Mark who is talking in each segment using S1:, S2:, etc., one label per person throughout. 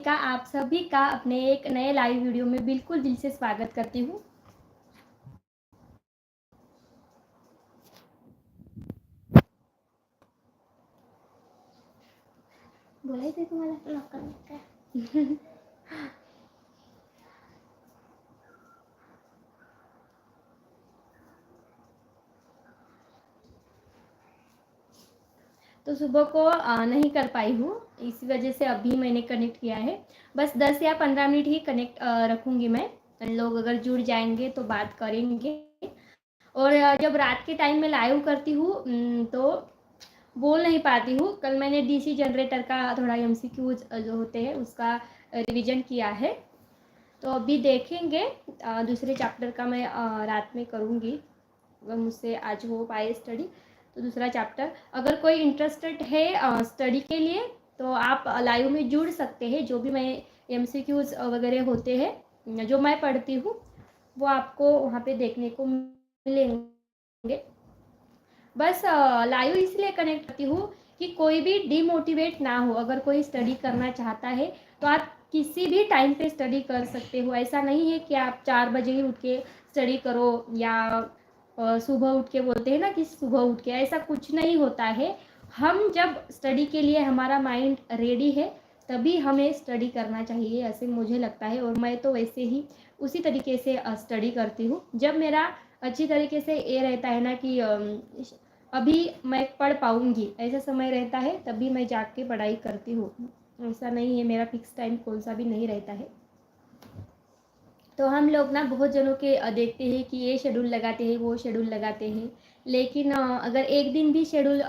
S1: का आप सभी का अपने एक नए लाइव वीडियो में बिल्कुल दिल से स्वागत करती हूँ। बोला बोलायचं तुम्हाला लोकांना काय? तो सुबह को नहीं कर पाई हूँ। इसी वजह से अभी मैंने कनेक्ट किया है। बस दस या पंद्रह मिनट ही कनेक्ट रखूँगी मैं। लोग अगर जुड़ जाएँगे तो बात करेंगे। और जब रात के टाइम में लाइव करती हूँ तो बोल नहीं पाती हूँ। कल मैंने डीसी जनरेटर का थोड़ा एम जो होते हैं, उसका रिवीजन किया है। तो अभी देखेंगे दूसरे चैप्टर का मैं रात में करूँगी। मुझसे आज हो पाए स्टडी तो दूसरा चैप्टर अगर कोई इंटरेस्टेड है स्टडी के लिए तो आप लाइव में जुड़ सकते हैं, जो भी मैं एम वगैरह होते हैं, जो मैं पढ़ती हूँ, वो आपको वहाँ पे देखने को मिलेंगे। बस लाइव इसलिए कनेक्ट करती हूँ कि कोई भी डिमोटिवेट ना हो, अगर कोई स्टडी करना चाहता है तो आप किसी भी टाइम पे स्टडी कर सकते हो। ऐसा नहीं है कि आप चार बजे ही उठ के स्टडी करो या सुबह उठ के बोलते हैं ना कि सुबह उठ के, ऐसा कुछ नहीं होता है। हम जब स्टडी के लिए हमारा माइंड रेडी है, तभी हमें स्टडी करना चाहिए, ऐसे मुझे लगता है। और मैं तो वैसे ही उसी तरीके से स्टडी करती हूँ। जब मेरा अच्छी तरीके से ये रहता है ना कि अभी मैं पढ़ पाऊँगी, ऐसा समय रहता है, तभी मैं जाग के पढ़ाई करती हूँ। ऐसा नहीं है, मेरा फिक्स टाइम कौन सा भी नहीं रहता है। तो हम लोग ना बहुत जनों के देखते हैं कि ये शेड्यूल लगाते हैं, वो शेड्यूल लगाते हैं। लेकिन अगर एक दिन भी शेड्यूल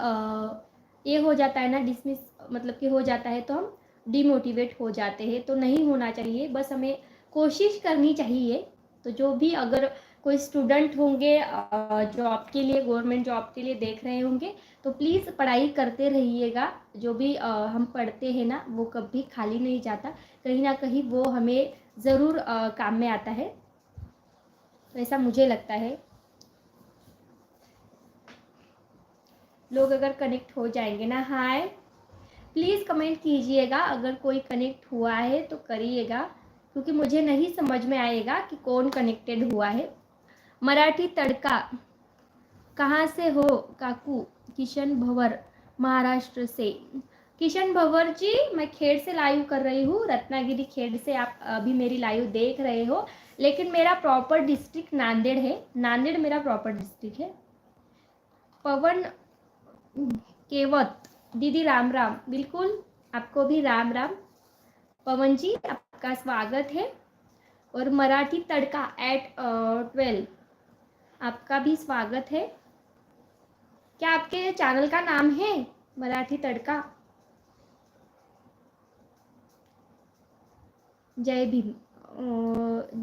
S1: ये हो जाता है ना डिसमिस मतलब कि हो जाता है तो हम डिमोटिवेट हो जाते हैं। तो नहीं होना चाहिए, बस हमें कोशिश करनी चाहिए। तो जो भी अगर कोई स्टूडेंट होंगे जॉब के लिए गवर्नमेंट जॉब के लिए देख रहे होंगे तो प्लीज़ पढ़ाई करते रहिएगा। जो भी हम पढ़ते हैं ना, वो कभी खाली नहीं जाता। कहीं ना कहीं वो हमें ज़रूर काम में आता है। तो ऐसा मुझे लगता है। लोग अगर कनेक्ट हो जाएँगे ना, हाय। प्लीज़ कमेंट कीजिएगा। अगर कोई कनेक्ट हुआ है तो करिएगा। क्योंकि मुझे नहीं समझ में आएगा कि कौन कनेक्टेड हुआ है। मराठी तड़का। कहाँ से हो, काकू? किशन भवर, महाराष्ट्र से। किशन भवर जी, मैं खेड़ से लाइव कर रही हूँ। रत्नागिरी खेड़ से आप अभी मेरी लाइव देख रहे हो। लेकिन मेरा प्रॉपर डिस्ट्रिक्ट नांदेड़ है। नांदेड़ मेरा प्रॉपर डिस्ट्रिक्ट है। पवन केवत, दीदी राम राम। बिल्कुल, आपको भी राम राम। पवन जी, आपका स्वागत है। और मराठी तड़का एट ट्वेल्व आपका भी स्वागत है। क्या आपके चैनल का नाम है? मराठी तड़का? जय भीम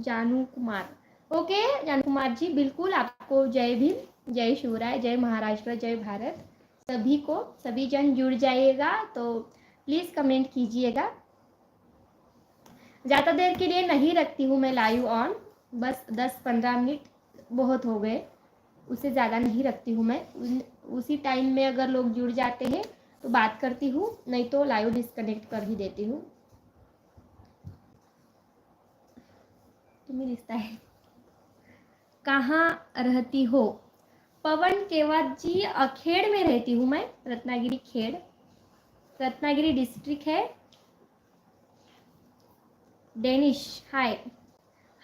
S1: जानू कुमार। ओके, जानू कुमार जी, बिल्कुल आपको जय भीम, जय शिवराय, जय महाराष्ट्र, जय भारत। सभी को, सभी जन जुड़ जाइएगा तो प्लीज़ कमेंट कीजिएगा। ज़्यादा देर के लिए नहीं रखती हूँ मैं लाइव ऑन बस दस पंद्रह मिनट बहुत हो गए उससे ज़्यादा नहीं रखती हूँ मैं। उसी टाइम में अगर लोग जुड़ जाते हैं तो बात करती हूँ, नहीं तो लाइव डिस्कनेक्ट कर ही देती हूँ। तुम्हें है। कहाँ रहती हो? पवन केवत जी में रहती हूँ मैं। रत्नागिरी खेड़। रत्नागिरी डिस्ट्रिक्ट है। Danish hi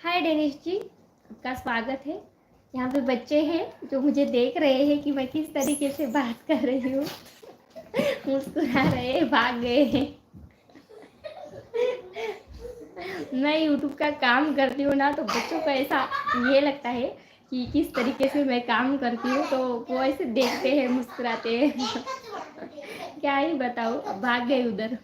S1: hi Danish ji. आपका स्वागत है। यहाँ पे बच्चे हैं जो मुझे देख रहे हैं कि मैं किस तरीके से बात कर रही हूँ। मुस्कुरा रहे भाग गए हैं। मैं यूट्यूब का काम करती हूँ ना तो बच्चों को ऐसा ये लगता है कि किस तरीके से मैं काम करती हूँ तो वो ऐसे देखते हैं, मुस्कुराते हैं। क्या ही बताऊँ भाग गए उधर।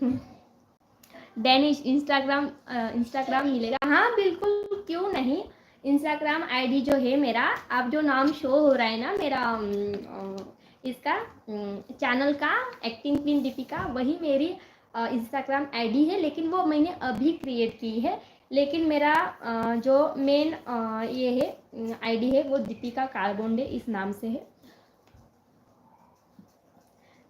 S1: डेनिश इंस्टाग्राम इंस्टाग्राम मिलेगा। हाँ बिल्कुल, क्यों नहीं? इंस्टाग्राम आईडी जो है मेरा आप जो नाम शो हो रहा है ना, मेरा इसका चैनल का एक्टिंग क्वीन दीपिका, वही मेरी इंस्टाग्राम आईडी है, लेकिन वो मैंने अभी क्रिएट की है। लेकिन मेरा जो मेन ये है आईडी है, वो दीपिका कारबोंडे इस नाम से है।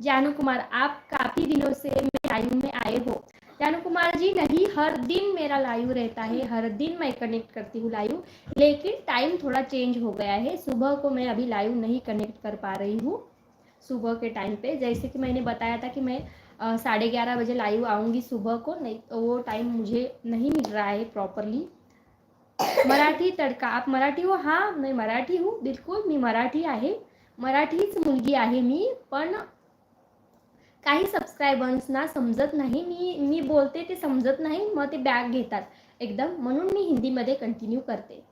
S1: जानू कुमार, आप काफ़ी दिनों से लाइव में आए हो। जानु कुमार जी, नहीं, हर दिन मेरा लाइव रहता है, हर दिन मैं कनेक्ट करती हूँ लाइव लेकिन टाइम थोड़ा चेंज हो गया है, सुबह को मैं अभी लाइव नहीं कनेक्ट कर पा रही हूँ, सुबह के टाइम पे। जैसे कि मैंने बताया था कि मैं साढ़े ग्यारह बजे लाइव आऊँगी सुबह को नहीं तो वो टाइम मुझे नहीं मिल रहा है प्रॉपरली मराठी तडका आप मराठी हो? हां मी मराठी हूँ बिलकुल मी मराठी आहे। मराठीच मुलगी आहे मी पण काही सबस्क्रायबर्सना समजत नाही मी मी बोलते ते समजत नाही मग ते बॅग घेतात एकदम. म्हणून मी हिंदीमध्ये कंटिन्यू करते.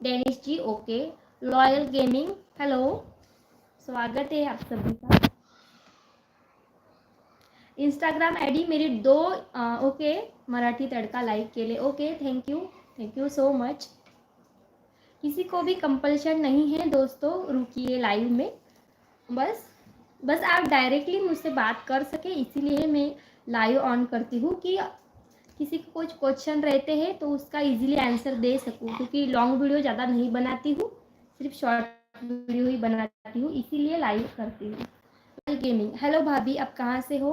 S1: Danish ji okay loyal gaming hello स्वागत आहे आप सभी का. इंस्टाग्राम आईडी मेरी दो आ, ओके मराठी तड़का लाइक के लिए okay thank you thank you so much किसी को भी कंपल्शन नहीं है दोस्तों रुकिए लाइव में। बस बस आप डायरेक्टली मुझसे बात कर सके इसीलिए मैं लाइव ऑन करती हूँ कि किसी को कुछ क्वेश्चन रहते हैं तो उसका इजीली आंसर दे सकूँ क्योंकि लॉन्ग वीडियो ज़्यादा नहीं बनाती हूँ सिर्फ़ शॉर्ट वीडियो ही बनाती हूँ इसीलिए लाइव करती हूँ। गेमिंग हेलो भाभी आप कहाँ से हो?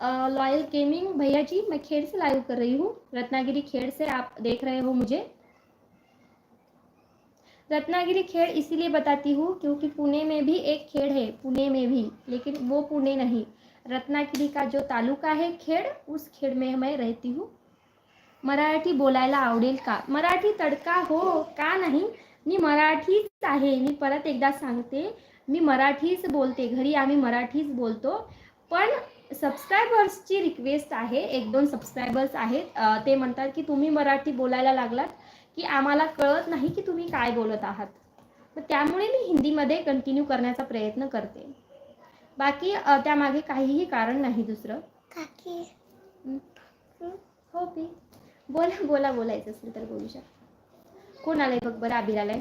S1: लॉयल गेमिंग भैया जी, मैं खेड़ से लाइव कर रही हूँ। रत्नागिरी खेड़ से आप देख रहे हो मुझे। रत्नागिरी खेड़ इसीलिए बताती हूँ क्योंकि पुणे में भी एक खेड़ है, पुणे में भी, लेकिन वो पुणे नहीं। रत्नागिरी का जो तालुका है खेड़, उस खेड़ में मैं रहती हूँ। मराठी बोलायला आवडेल का। मराठी तडका हो का नाही, मी मराठीच आहे, मी परत एकदा सांगते, मी मराठीच बोलते, घरी आम्ही मराठीच बोलतो, पण सबस्क्रायबर्सची रिक्वेस्ट आहे एक दोन सबस्क्रायबर्स आहेत. ते म्हणतात की तुम्ही मराठी बोलायला लागलात की आम्हाला कळत नाही की तुम्ही काय बोलत आहात. मग त्यामुळे मी हिंदीमध्ये कंटिन्यू करण्याचा प्रयत्न करते. बाकी त्यामागे काहीही कारण नाही दुसरं.
S2: काकी.
S1: हो? पी. बोला बोला बोलायचं असेल तर बोलू शकता. कोण आलंय बघ बरं आबिर आलाय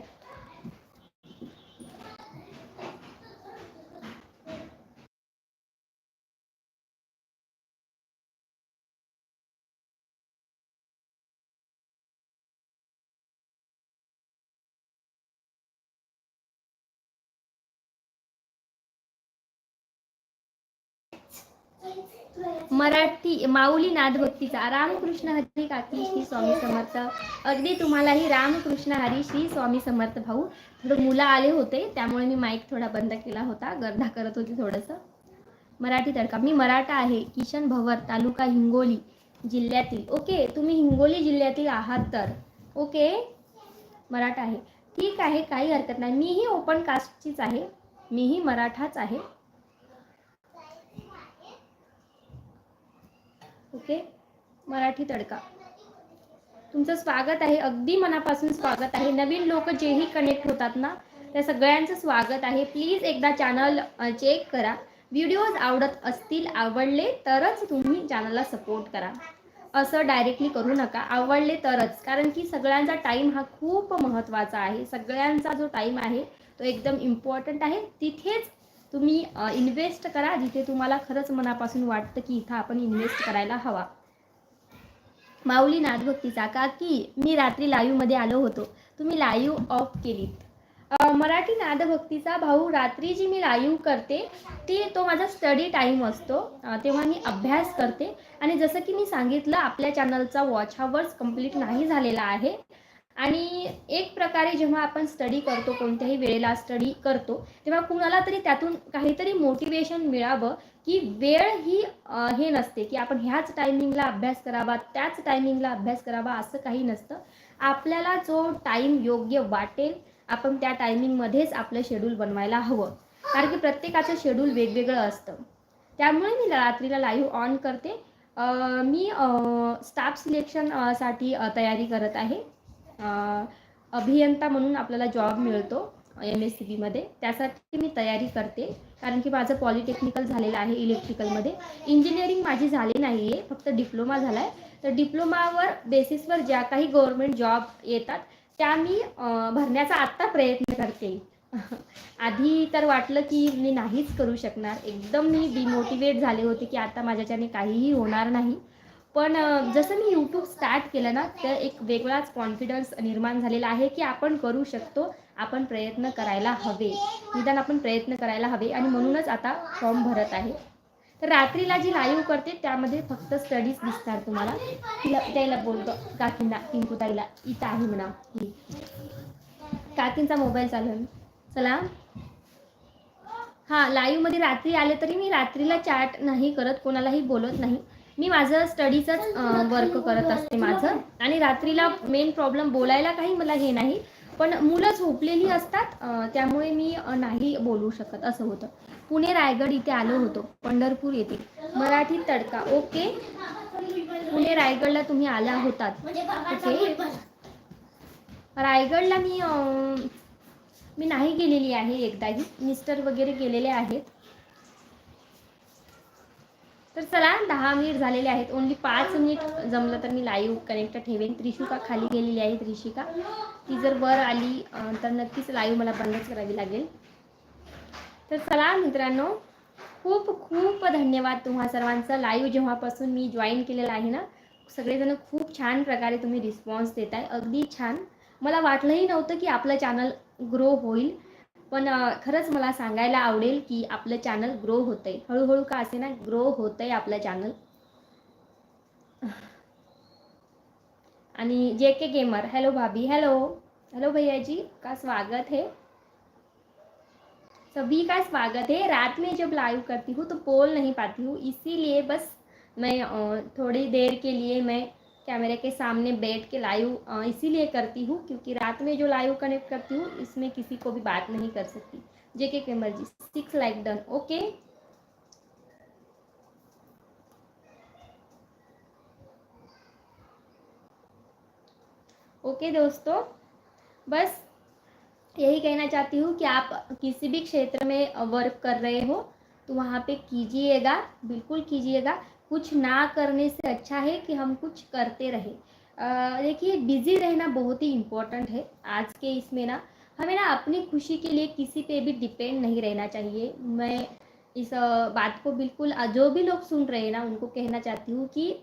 S1: मराठी माऊली नादभक्तीचा रामकृष्ण हरी काकी श्री स्वामी समर्थ. अगदी तुम्हालाही रामकृष्ण हरी श्री स्वामी समर्थ भाऊ. थोडं मुलं आले होते त्यामुळे मी माईक थोडा बंद केला होता. गर्दा करत होती थोडंसं. मराठी तडका. मी मराठा आहे किशन भवर तालुका हिंगोली जिल्ह्यातील. ओके तुम्ही हिंगोली जिल्ह्यातील आहात तर. ओके मराठा आहे. ठीक आहे काही हरकत नाही. मीही ओपन कास्टचीच आहे. मीही मराठाच आहे. ओके? मराठी तडका. तुमचं स्वागत आहे अगदी मनापासून स्वागत आहे. नवीन लोक जेही कनेक्ट होतात ना त्या सगळ्यांचं स्वागत आहे. प्लीज एकदा चॅनल चेक करा. व्हिडिओज आवडत असतील आवडले तरच तुम्ही चॅनलला सपोर्ट करा. असं डायरेक्टली करू नका. आवडले तरच. कारण की सगळ्यांचा टाईम हा खूप महत्त्वाचा आहे. सगळ्यांचा जो टाईम आहे तो एकदम इम्पॉर्टंट आहे. तिथेच तुम्ही इन्व्हेस्ट करा जिथे तुम्हाला खरंच मनापासून वाटतं की इथं आपण इन्व्हेस्ट करायला हवा. माऊली नादभक्तीचा का की मी रात्री लाईव्हमध्ये आलो होतो. तुम्ही लाईव्ह ऑफ केलीत. मराठी नादभक्तीचा भाऊ रात्री जी मी लाईव्ह करते ती तो माझा स्टडी टाईम असतो. तेव्हा मी अभ्यास करते. आणि जसं की मी सांगितलं आपल्या चॅनलचा वॉच हावर्स कंप्लीट नाही झालेला आहे. आणि एक प्रकारे जेव्हा आपण स्टडी करतो कोणत्याही वेळेला स्टडी करतो तेव्हा कुणाला तरी त्यातून काहीतरी मोटिवेशन मिळावं की वेळ ही हे नसते की आपण ह्याच टायमिंगला अभ्यास करावा त्याच टायमिंगला अभ्यास करावा असं काही नसतं. आपल्याला जो टाईम योग्य वाटेल आपण त्या टायमिंगमध्येच आपलं शेड्यूल बनवायला हवं. कारण की प्रत्येकाचं शेड्यूल वेगवेगळं असतं. त्यामुळे मी रात्रीला लाईव्ह ऑन करते. मी स्टाफ सिलेक्शनसाठी तयारी करत आहे. अभियंता म्हणून आपल्याला जॉब मिळतो एम एस सी बीमध्ये त्यासाठी मी तयारी करते. कारण की माझं पॉलिटेक्निकल झालेलं आहे इलेक्ट्रिकलमध्ये इंजिनिअरिंग माझी झाली नाही आहे फक्त डिप्लोमा झाला आहे तर डिप्लोमावर बेसिसवर ज्या काही गव्हर्मेंट जॉब येतात त्या मी भरण्याचा आत्ता प्रयत्न करते. आधी तर वाटलं की मी नाहीच करू शकणार. एकदम मी डिमोटिवेट झाले होते की आता माझ्याच्याने काहीही होणार नाही. पण जसं मी यूट्यूब स्टार्ट केलं ना तर एक वेगळाच कॉन्फिडन्स निर्माण झालेला आहे की आपण करू शकतो आपण प्रयत्न करायला हवे. निदान आपण प्रयत्न करायला हवे आणि म्हणूनच आता फॉर्म भरत आहे. तर रात्रीला जी लाईव्ह करते त्यामध्ये फक्त स्टडीज दिसणार तुम्हाला. तिला त्याला बोलतो काकींना पिंकूताईला इथं आहे म्हणा. काकींचा मोबाईल चालू आहे. चला. हां लाईव्हमध्ये रात्री आले तरी मी रात्रीला चॅट नाही करत कोणालाही बोलत नाही. मी माझं स्टडीचंच वर्क करत असते माझं. आणि रात्रीला मेन प्रॉब्लेम बोलायला काही मला हे नाही. पण मुलं झोपलेली असतात त्यामुळे मी नाही बोलू शकत असं होतं. पुणे रायगड इथे आलो होतो पंढरपूर येथे. मराठी तडका. ओके. पुणे रायगडला तुम्ही आला होतात. ओके. रायगडला मी मी नाही गेलेली आहे एकदाही. मिस्टर वगैरे गेलेले आहेत. तर चला दहा मिनिट झालेले आहेत. ओन्ली पाच मिनिट जमलं तर मी लाईव्ह कनेक्ट ठेवेन. त्रिशिका खाली गेलेली आहे त्रिशिका. ती जर वर आली तर नक्कीच लाईव्ह मला बंदच करावी लागेल. तर चला मित्रांनो खूप खूप धन्यवाद तुम्हा सर्वांचं. लाईव्ह जेव्हापासून मी जॉईन केलेलं आहे ना सगळेजण खूप छान प्रकारे तुम्ही रिस्पॉन्स देत आहे अगदी छान. मला वाटलंही नव्हतं की आपलं चॅनल ग्रो होईल. पण खरंच मला सांगायला आवडेल की आपलं चॅनल ग्रो होत आहे हळूहळू का असे ना ग्रो होत आहे आपलं चॅनल आणि जे के गेमर हॅलो भाभी हॅलो हॅलो भैया जी का स्वागत है? सभी का स्वागत है। रात में जब लाइव करती हूँ तो बोल नहीं पाती हूँ। इसीलिए बस मैं थोड़ी देर के लिए मैं कैमरे के सामने बैठ के लाइव इसीलिए करती हूँ क्योंकि रात में जो लाइव कनेक्ट करती हूँ, इसमें किसी को भी बात नहीं कर सकती। J K gamer ji six like done okay okay दोस्तों, बस यही कहना चाहती हूँ कि आप किसी भी क्षेत्र में वर्क कर रहे हो तो वहाँ पे कीजिएगा, बिल्कुल कीजिएगा। कुछ ना करने से अच्छा है कि हम कुछ करते रहे। देखिए, बिज़ी रहना बहुत ही इम्पोर्टेंट है। आज के इसमें ना, हमें ना अपनी खुशी के लिए किसी पे भी डिपेंड नहीं रहना चाहिए। मैं इस बात को बिल्कुल जो भी लोग सुन रहे हैं ना, उनको कहना चाहती हूँ कि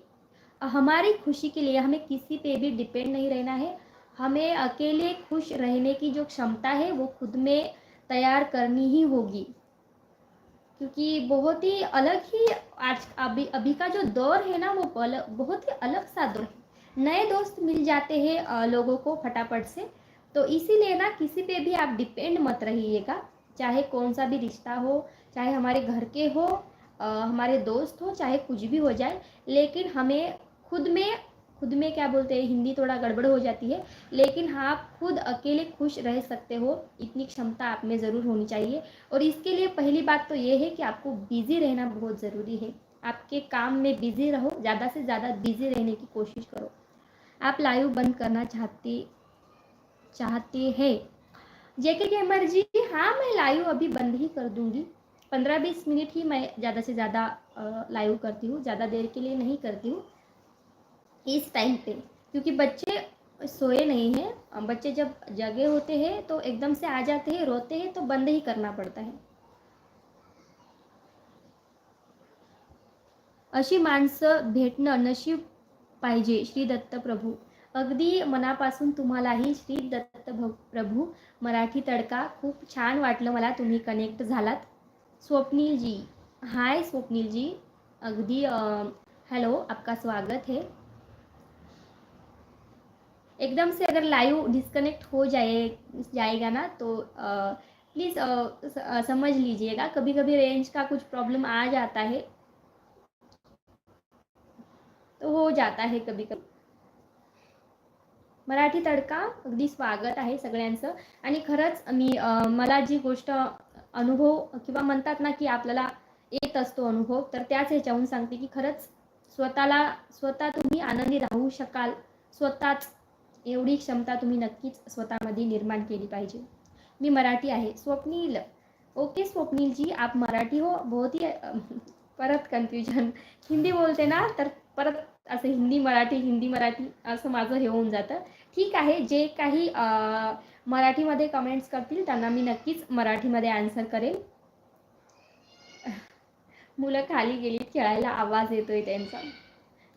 S1: हमारी खुशी के लिए हमें किसी पे भी डिपेंड नहीं रहना है। हमें अकेले खुश रहने की जो क्षमता है, वो खुद में तैयार करनी ही होगी। क्योंकि बहुत ही अलग ही आज अभी अभी का जो दौर है ना वो बहुत ही अलग सा दौर है। नए दोस्त मिल जाते हैं लोगों को फटाफट से। तो इसीलिए ना किसी पे भी आप डिपेंड मत रहिएगा। चाहे कौन सा भी रिश्ता हो चाहे हमारे घर के हो अ, हमारे दोस्त हो चाहे कुछ भी हो जाए। लेकिन हमें खुद में खुद में क्या बोलते हैं, हिंदी थोड़ा गड़बड़ हो जाती है, लेकिन हाँ आप खुद अकेले खुश रह सकते हो, इतनी क्षमता आप में ज़रूर होनी चाहिए। और इसके लिए पहली बात तो ये है कि आपको बिज़ी रहना बहुत ज़रूरी है। आपके काम में बिज़ी रहो, ज़्यादा से ज़्यादा बिज़ी रहने की कोशिश करो। आप लाइव बंद करना चाहते चाहते हैं। जेके गेमर जी हाँ मैं लाइव अभी बंद ही कर दूँगी। पंद्रह बीस मिनट ही मैं ज़्यादा से ज़्यादा लाइव करती हूँ, ज़्यादा देर के लिए नहीं करती हूँ। इस टाइम पे। क्योंकि बच्चे सोए नहीं हैं बच्चे जब जगे होते हैं तो एकदम से आ जाते हैं रोते हैं तो बंद ही करना पड़ता है। अशी माणसं भेटणं नशीब पाहिजे श्री दत्त प्रभू। अगदी मनापासून तुम्हालाही श्री दत्त प्रभू मराठी तडका खूप छान वाटलं मला तुम्ही कनेक्ट झालात. स्वप्नील जी हाय स्वप्नील जी अगदी हॅलो आपका स्वागत है. एकदम से अगर लाइव डिस्कनेक्ट हो जाए जाएगा ना तो प्लीज़ समझ लीजिएगा। कभी कभी रेंज का कुछ प्रॉब्लम आ जाता है तो हो जाता है कभी कभी मराठी तडका अगदी स्वागत आहे सगळ्यांचं. आणि खरंच मी मला जी गोष्ट अनुभव किंवा म्हणतात ना की आपल्याला येत असतो अनुभव तर त्याच ह्याच्याहून सांगते की खरंच स्वतःला स्वतः तुम्ही आनंदी राहू शकाल. स्वतःच एवढी क्षमता तुम्ही नक्कीच स्वतःमध्ये निर्माण केली पाहिजे. मी मराठी आहे. स्वप्नील. ओके स्वप्नील जी आप मराठी हो. बहुत ही परत कन्फ्युजन हिंदी बोलते ना तर परत असं हिंदी मराठी हिंदी मराठी असं माझं हे होऊन जातं. ठीक आहे. जे काही मराठीमध्ये कमेंट्स करतील त्यांना मी नक्कीच मराठीमध्ये आन्सर करेल मुलं खाली गेली खेळायला आवाज येतोय त्यांचा.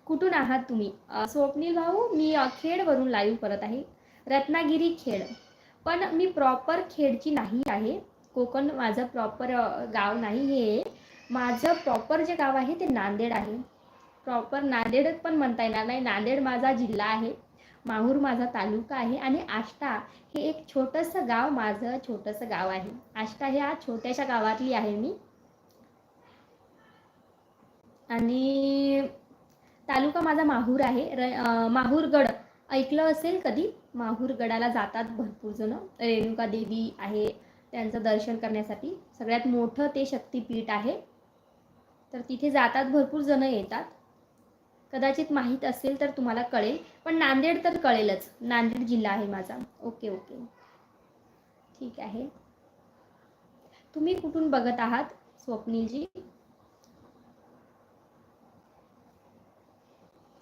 S1: कुठून आहात तुम्ही? स्वप्नील भाऊ मी खेडवरून लाईव्ह करत आहे. रत्नागिरी खेड. पण मी प्रॉपर खेडची नाही आहे. कोकण माझं प्रॉपर गाव नाही हे. माझं प्रॉपर जे गाव आहे ते नांदेड आहे. प्रॉपर नांदेड पण म्हणता येणार नाही. नांदेड माझा जिल्हा आहे. माहूर माझा तालुका आहे. आणि आष्टा हे एक छोटंसं गाव माझं छोटंसं गाव आहे. आष्टा ह्या छोट्याशा गावातली आहे मी. आणि तालुका माझा माहूर आहे. र माहूरगड. ऐकलं असेल कधी? माहूरगडाला जातात भरपूर जण. रेणुका देवी आहे त्यांचं दर्शन करण्यासाठी. सगळ्यात मोठं ते शक्तिपीठ आहे. तर तिथे जातात भरपूर जण येतात. कदाचित माहीत असेल तर तुम्हाला कळेल. पण नांदेड तर कळेलच. नांदेड जिल्हा आहे माझा. Okay okay. ठीक आहे. तुम्ही कुठून बघत आहात स्वप्नीलजी?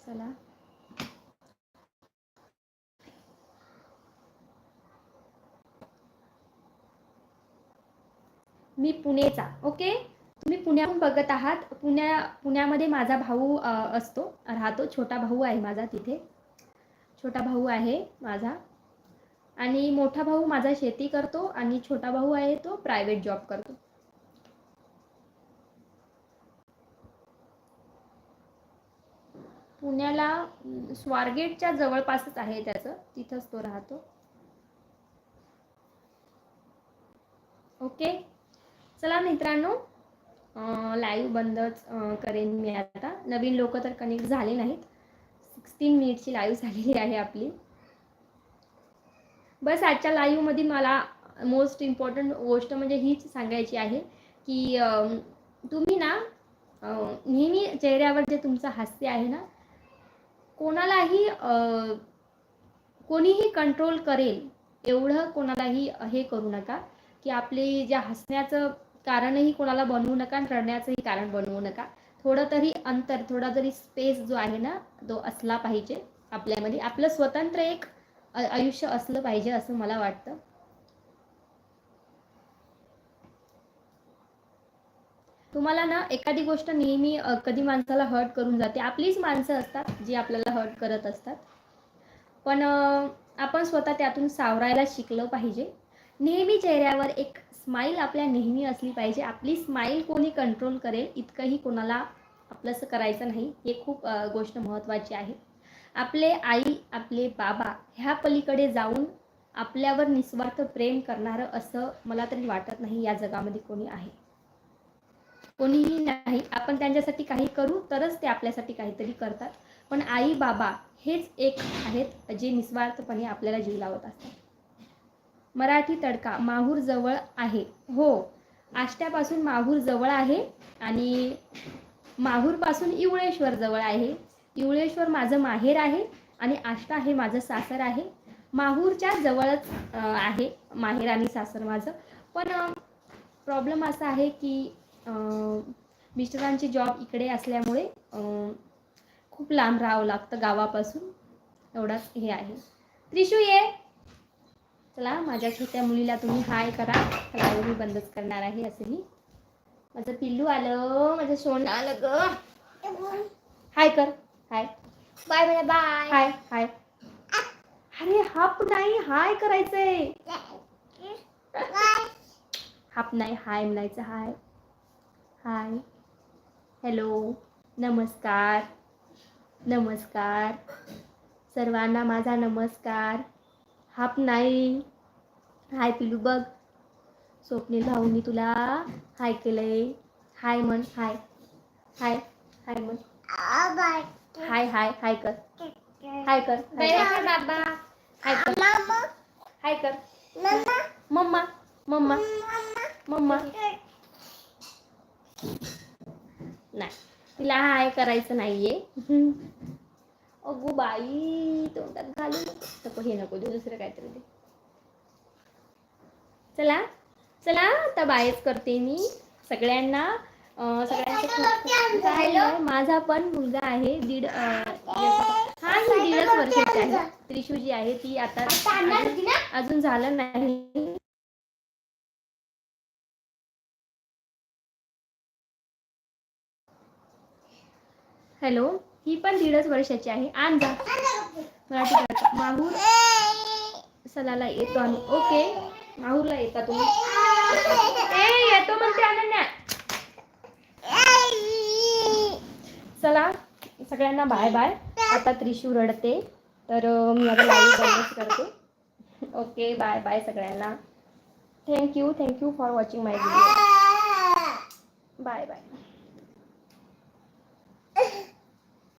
S1: चला. मी पुणेचा ओके? तुम्ही पुण्याहून बघत आहात. पुण्या पुण्यामध्ये माझा भाऊ असतो राहतो. छोटा भाऊ आहे माझा तिथे. छोटा भाऊ आहे माझा. आणि मोठा भाऊ माझा शेती करतो आणि छोटा भाऊ आहे तो प्रायव्हेट जॉब करतो. पुण्याला स्वारगेटच्या जवळपासच आहे त्याचं. तिथंच तो राहतो. ओके? चला मित्रांनो लाईव्ह बंदच करेन मी आता. नवीन लोक तर कनेक्ट झाले नाहीत. सिक्स्टीन मिनिटची लाईव्ह झालेली आहे आपली. बस आजच्या लाईव्हमध्ये मला मोस्ट इम्पॉर्टंट गोष्ट म्हणजे हीच सांगायची आहे की तुम्ही ना नेहमी चेहऱ्यावर जे तुमचं हास्य आहे ना कोणालाही कोणीही कंट्रोल करेल एवढं कोणालाही हे करू नका. की आपले ज्या हसण्याचं कारणही कोणाला बनवू नका आणि रडण्याचंही कारण बनवू नका. थोडं तरी अंतर थोडा तरी स्पेस जो आहे ना तो असला पाहिजे आपल्यामध्ये. आपलं स्वतंत्र एक आयुष्य असलं पाहिजे असं मला वाटतं. तुम्हाला ना एखादी गोष्ट नेहमी कधी माणसाला हर्ट करून जाते. आपलीच माणसं असतात जी आपल्याला हर्ट करत असतात. पण आपण स्वतः त्यातून सावरायला शिकलं पाहिजे. नेहमी चेहऱ्यावर एक स्माईल आपल्या नेहमी असली पाहिजे. आपली स्माईल कोणी कंट्रोल करेल इतकंही कोणाला आपलंसं करायचं नाही. हे खूप गोष्ट महत्त्वाची आहे. आपले आई आपले बाबा ह्या पलीकडे जाऊन आपल्यावर निस्वार्थ प्रेम करणारं असं मला तरी वाटत नाही या जगामध्ये कोणी आहे. कोणीही नाही. आपण त्यांच्यासाठी काही करू तरच ते आपल्यासाठी काहीतरी करतात. पण आई बाबा हेच एक आहेत जे निस्वार्थपणे आपल्याला जीव लावत असतात. मराठी तडका माहूर जवळ आहे. हो आष्ट्यापासून माहूर जवळ आहे आणि माहूरपासून इवळेश्वर जवळ आहे. इवळेश्वर माझं माहेर आहे आणि आष्टा हे माझं सासर आहे. माहूरच्या जवळच आहे. माहेर आणि सासर माझं. पण प्रॉब्लेम असा आहे की मिस्टरांची जॉब इकडे असल्यामुळे खूप लांब राहावं लागतं गावापासून. एवढाच हे आहे. त्रिशू ये. चला माझ्या छोट्या मुलीला तुम्ही हाय करा. लाईव्ह मी बंदच करणार आहे असंही माझं पिल्लू आलं. माझं सोनं आलं ग. हाय कर. Hi
S2: bye bye bye
S1: hi hi अरे हाप नाही. हाय करायचंय. हाप नाही. हाय म्हणायचं. Hi hi. हॅलो. नमस्कार. नमस्कार. सर्वांना माझा नमस्कार. हाप नाही. हाय पिलू बघ. स्वप्नील भाऊनी तुला हाय केलंय. हाय म्हण. हाय. हाय. हाय म्हण.
S2: बाय
S1: हाय हाय हाय कर. हाय कर. हाय कर.
S2: बाबा.
S1: हाय कर.
S2: मामा.
S1: हाय कर.
S2: मम्मा
S1: मम्मा. मम्मा. मम्मा. नाही. तिला हाय करायचं नाहीये. अगो बाई तोंडात घालू नको. हे नको दे दुसरं काहीतरी दे. चला चला आता बायच करते मी सगळ्यांना. राहिलं. माझा पण मुलगा आहे दीड हा ही दीडच वर्षाची आहे. त्रिशू जी आहे ती आता अजून झालं नाही. हॅलो ही पण दीडच वर्षाची आहे. आण जा. मराठी माहूर सलाला येतो आम्ही. ओके. माहूरला येता तुम्ही. ए येतो म्हणते अनन्या. चला सगळ्यांना बाय बाय आता त्रिशू रडते. तर मी आता लाईव्ह बंदच करते. ओके बाय बाय सगळ्यांना. Thank you thank you for watching my video bye bye